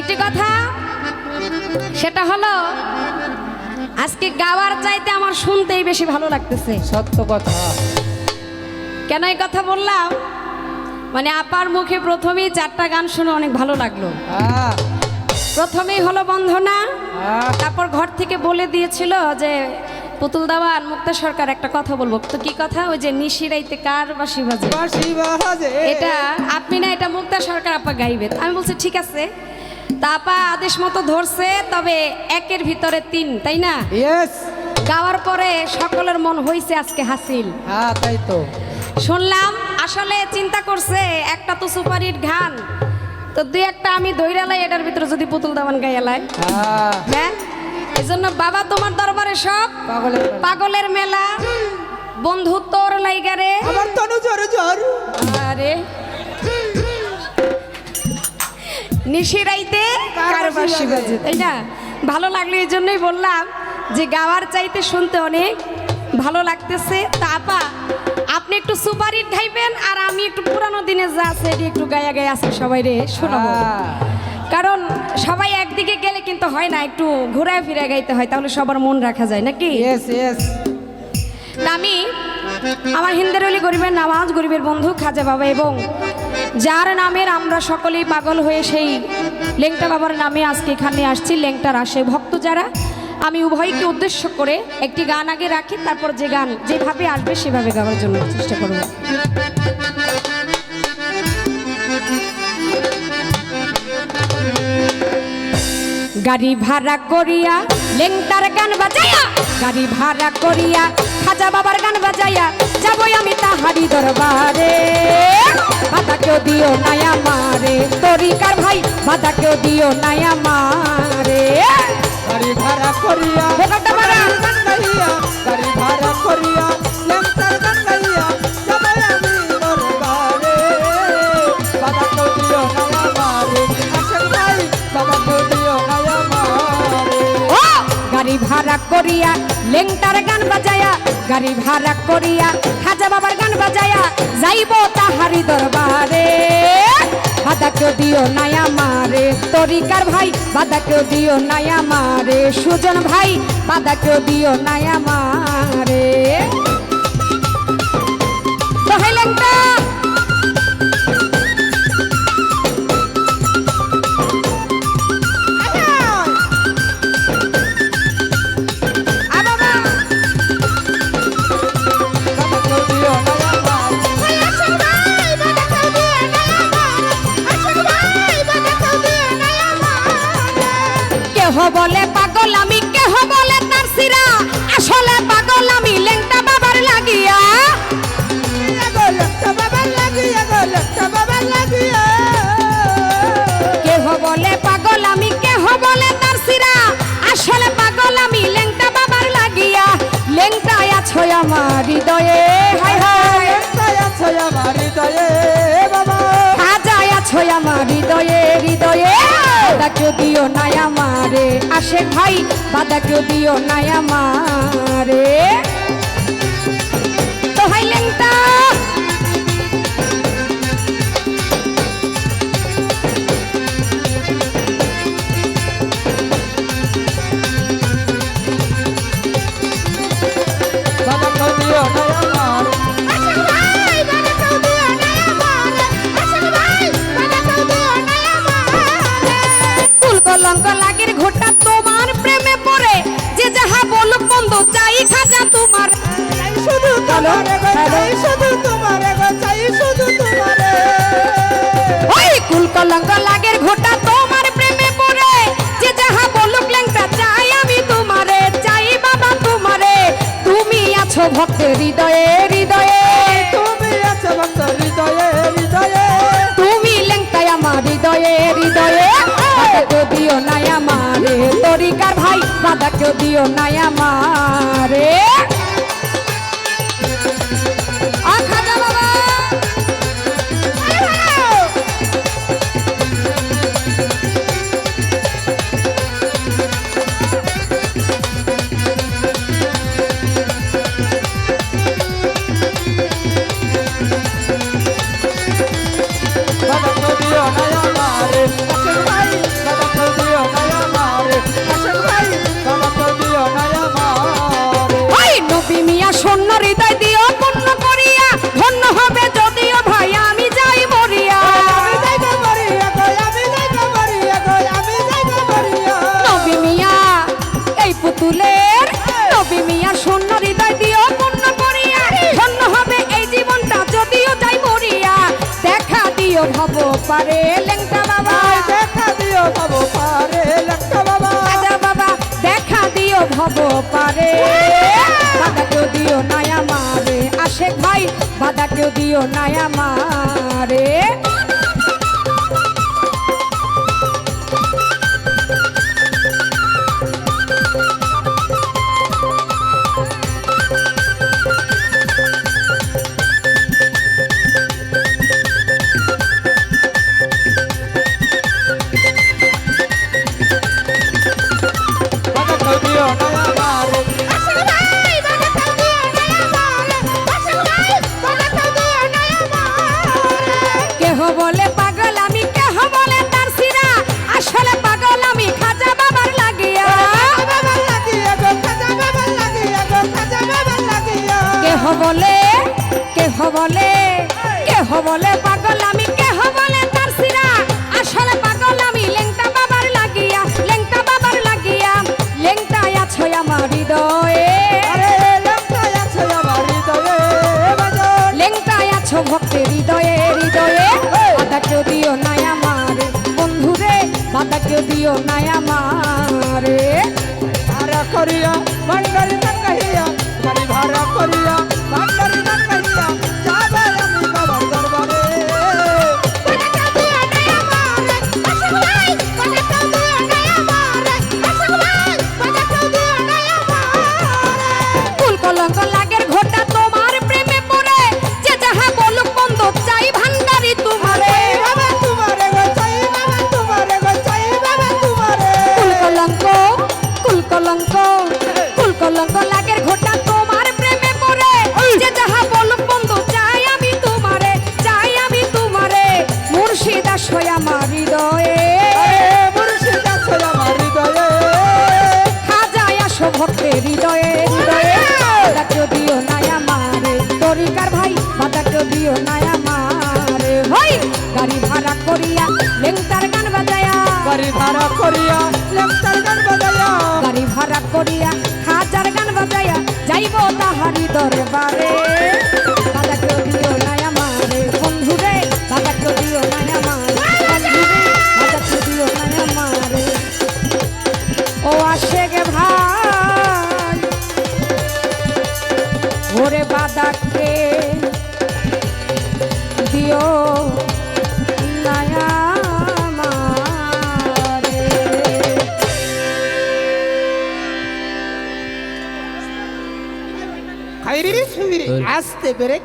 একটি কথা সেটা হলো আজকে গাওয়ার চাইতে আমার শুনতেই বেশি ভালো লাগতেছে। সত্য কথা। কেন এই কথা বললাম? মানে আপার মুখে প্রথমেই চারটা গান শুনে অনেক ভালো লাগল। প্রথমেই হলো বন্ধনা তারপর ঘর থেকে বলে দিয়েছিল যে পুতুল দাওয়ান মুক্তা সরকার একটা কথা বলব। তো কি কথা? ওই যে নিশিরাইতে কার বাসি বাজে? এটা আপনি না এটা মুক্তা সরকার আপা গাইবে। আমি বলছি ঠিক আছে। তা আপা আদেশ মতো ধরছে তবে একের ভিতরে তিন তাই না? গাওয়ার পরে সকলের মন হইছে আজকে হাসিল। হ্যাঁ তাই তো। শুনলাম আসলে চিন্তা করছে একটা তো সুপারির ঘান তো দুই একটা আমি দৈরালাই এটার ভিতরে যদি পুতুল দামান গাইয়ালাই হ্যাঁ। হ্যাঁ? এই জন্য বাবা তোমার দরবারে সব পাগলের মেলা। বন্ধু তোর লাইগারে আমার তনু আরে। নিশিরাইতে কার বাঁশি বাজে? তাই না? ভালো লাগল এই জন্যই বললাম যে গাওয়ার চাইতে শুনতে অনেক ভালো লাগতেছে। তা আপা আপনি একটু সুপার হিট গাইবেন আর আমি একটু পুরানো দিনে যা আছে একটু গায়া গায়ে আছে সবাই রে শোনাবো। কারণ সবাই একদিকে গেলে কিন্তু হয় না একটু ঘুরায় ফিরে গাইতে হয় তাহলে সবার মন রাখা যায় নাকি? আমি আমার হিন্দের অলি গরিবের নামাজ গরিবের বন্ধু খাজা বাবা এবং যার নামের আমরা সকলেই পাগল হয়ে সেই লেংটা বাবার নামে আজকে এখানে আসছি লেংটার আসে ভক্ত যারা। আমি উভয়কে উদ্দেশ্য করে একটি গান আগে রাখি তারপর যে গান যেভাবে আসবে সেভাবে গাওয়ার জন্য চেষ্টা করব। গাড়ি ভাড়া করিয়া লেংটার গান বাজাইয়া গাড়ি ভাড়া করিয়া খাজা বাবার গান বাজাইয়া যাবই আমি তাহারি দরবারে। বাধা কেউ দিও নায়া মারে তরিকার ভাই বাধা কেউ দিও নায়া মারে গাড়ি ভাড়া করিয়া লেংটার গান বাজায়া, গাড়ি ভাড়া করিয়া, খাজা বাবার গান বাজায়া, যাইব তাহারি দরবারে। বাদা কেউ দিও নায়া মারে তরিকার ভাই বাদা কেউ দিও নায়া মারে সুজন ভাই বাদা কেউ দিও নায়া মারে আমার হৃদয়ে হায় হায়। আছো আমার হৃদয়ে, বাবা হাজায় আছো আমার হৃদয়ে হৃদয়ে। বাধা কেউ দিও নাই আমারে। আসে ভাই বাধা কেউ দিও নাই আমারে। তো হাই ওই কুল কলঙ্ক লাগের ঘোটা তোমার প্রেমে পড়ে। যে যাহা বলুক লেংটা চাই আমি তোমারে চাই বাবা তোমারে। তুমি আছো ভক্তের হৃদয়ে হৃদয়ে। তুমি আছো ভক্ত হৃদয়ে হৃদয়ে। তুমি লেংটাই আমার হৃদয়ে হৃদয়ে। কেউ দিও নাই আমারে। তরিকার ভাই বাধা কেউ দিও নাই আমারে। পুতুলের নবী মিয়া শূন্য হৃদয় দিও পূর্ণ করিয়া ধন্য হবে এই জীবনটা যদিও যাই মরিয়া। দেখা দিও ভব পারে লেংটা বাবা। দেখা দিও বাবু পারে লঙ্কা বাবা। রাজা বাবা দেখা দিও ভব পারে। বাধা কেউ দিও নাই আমারে। আশেক ভাই বাধা কেউ দিও নাই আমারে। বলে? কেহ বলে পাগল আমি কেহ বলে তার সিরা আসলে পাগল আমি লেংটা বাবার লাগিয়া লেংটা বাবার লাগিয়া লেংটাই আছো আমার হৃদয়ে। লঙ্কা আছে ভক্তের হৃদয়ে হৃদয়ে। বাধা কেউ দিও নাই আমারে বন্ধুরে বাধা কেউ দিও নাই আমারে। ভাড়া করিয়া ভান্ডারি তরিকার ভাই কেউ দিও নাই আমার। ভাই গাড়ি ভাড়া করিয়া লেংটার গান বাজায়া। গাড়ি ভাড়া করিয়া লেংটার গান বাজায়া। গাড়ি ভাড়া করিয়া হাজার গান বাজায়া। যাইব তাহারি দরবারে। berek